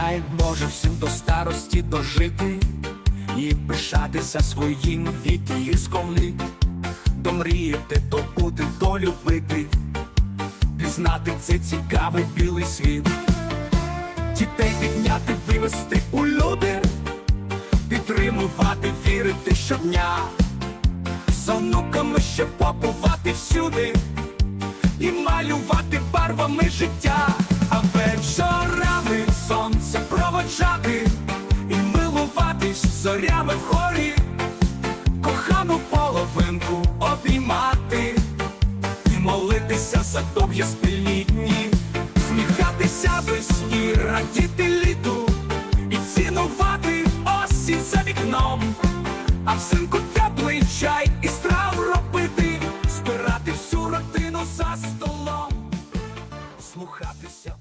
дай Боже всім до старості дожити і пишатися своїм віком Домріяти, то бути, то любити, пізнати це цікавий білий світ, дітей підняти, вивести у люди, підтримувати, вірити щодня, з онуками ще побувати всюди і малювати барвами життя, нами хорі, кохану половинку обіймати. І молитися за довгі спільні дні, Сміхатися весні, радіти літу і цінувати осінь за вікном, а в синку теплий чай і страв робити, збирати всю родину за столом, слухатися.